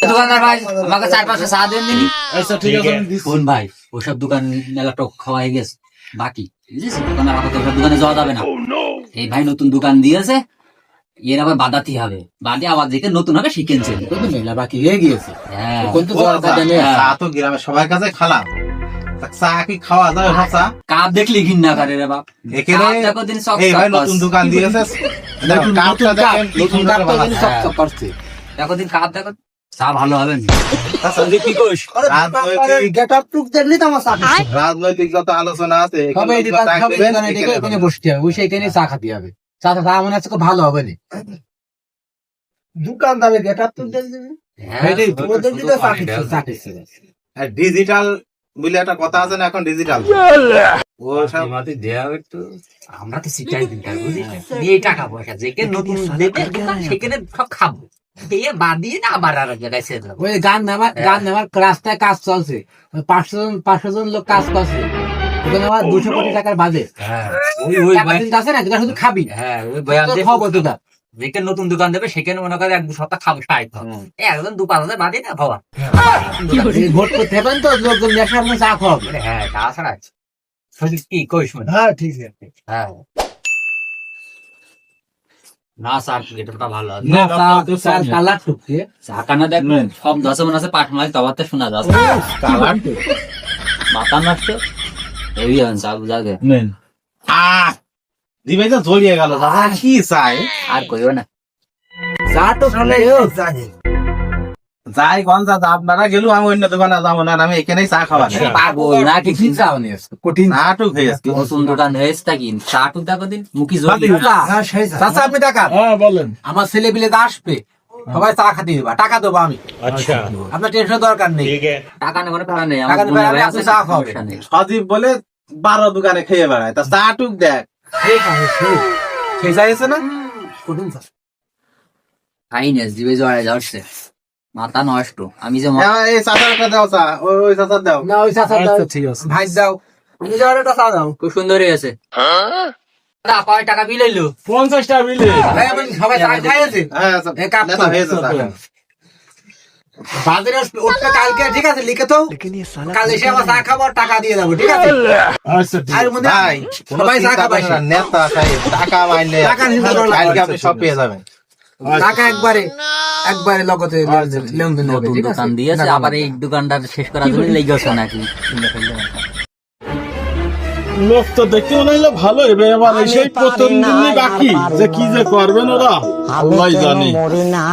দোকানদার ভাই আমাকে চার পাঁচশো চা দেন দিনি আচ্ছা ঠিক আছে কোন ভাই? ওসব দোকান মেলা টক খাওয়া হয়ে গেছে। বাকি? দোকানের আমাকে ওসব দোকানে যাওয়া যাবে না। এই ভাই নতুন দোকান দিয়েছে এর আবার বাদাতি হবে। বাদে আবার দেখে নতুন হবে শিখেছে মেলা বাকি হয়ে গিয়েছে। তো চা তো গ্রামে সবার কাছে খালাম। চা কি খাওয়া যাবে চা? কাপ দেখলি ঘিন্না করে রে বাপ। এখানে কাপ দেখো দিন সব এই ভাই নতুন দোকান দিয়েছে। নতুন কাপ দেখেন নতুন কাপ তো বানাচ্ছে। চক চক করছে। দেখো দিন কাপ দেখো। চা ভালো হবে না? আচ্ছা, রাজনৈতিক যত আলোচনা আছে বসতে হবে চা খাতে হবে। চা চা মনে ভালো হবে না। গেট আপ হ্যাঁ, আর ডিজিটাল বলে একটা কথা আছে না এখন ডিজিটাল আমরা তো টাকা পয়সা যেখানে নতুন সেখানে সব খাব। দিয়ে বাদ না আবার আর জায়গায় ছেড়ে দেবো। ওই গান নামার গান নামার রাস্তায় কাজ চলছে। পাঁচশো জন পাঁচশো জন লোক কাজ করছে। ওখানে আমার দুশো কোটি টাকার বাজেট হ্যাঁ। আছে না শুধু খাবি। হ্যাঁ ওই খাব। তোটা যেখানে নতুন দোকান দেবে সেখানে মনে করে এক দু সপ্তাহ খাব খাব। একদম দু পাঁচ হাজার বাদে না খাওয়া ভোট করতে হবেন তো লোকজন চা হ্যাঁ তাছাড়া কি কইস হ্যাঁ ঠিক আছে। হ্যাঁ। না স্যার এটা ভালো হবে না চাকানা দেখ সব দশে মনে আছে পাঠ মাছ তবাতে শোনা যাচ্ছে। কালার মাথা নষ্ট। হেভি হন জাগে আহ দিবে তো জড়িয়ে গেল দাদা। কি চাই? আর কইও না। যা তো খালে জানি যাই কোন যা আপনারা গেল আমি অন্য দোকানে যাব না আমি এখানেই চা খাওয়া না কি কঠিন হয়ে। কি? দেখো দিন মুখি চাচা আপনি টাকা। হ্যাঁ বলেন। আমার ছেলে পিলে আসবে। সবাই চা খাতে দেবা টাকা দেবো আমি। আচ্ছা। আপনার টেনশন দরকার নেই। টাকা নেই কোনো ফেলা নেই টাকা নেই, আপনি চা খাওয়াবেন। সজীব বলে বারো দোকানে খেয়ে বেড়ায়। তা চা টুক দেখ। ঠিক আছে ঠিক খেয়ে যাইছে না? কঠিন ফাইনেস দিবে জড়ায় যাচ্ছে মাথা নষ্ট। আমি যে ম- এই চাচার দাও চা। ওই ওই চাচার দাও। না ওই চাচা দাও। আচ্ছা ঠিক আছে। ভাই দাও। তুমি যাও একটা চা দাও। খুব সুন্দর হয়েছে দাদা, কয় টাকা বিল এলো? পঞ্চাশ টাকা বিলে সবাই চা খাইয়েছে। হ্যাঁ। বাজারে উঠবে কালকে ঠিক আছে লিখে তো। কাল এসে আমার চা খাব টাকা দিয়ে যাব ঠিক আছে? আচ্ছা আর মনে ভাই সবাই চা খাবে নেতা টাকা মাইলে টাকা চিন্তা করা লাগবে। কালকে আপনি সব পেয়ে যাবেন। টাকা একবারে। একবারে লগতে লেনদেন হবে নতুন ঠিক আছে? দোকান দিয়েছে আবার এই দোকানটা শেষ করার জন্য লেগেছে নাকি? লোক তো দেখতে মনে হলো ভালো এবার আবার সেই প্রথম দিনই বাকি। যে কি যে করবেন ওরা? আল্লাহ জানে। মরি না?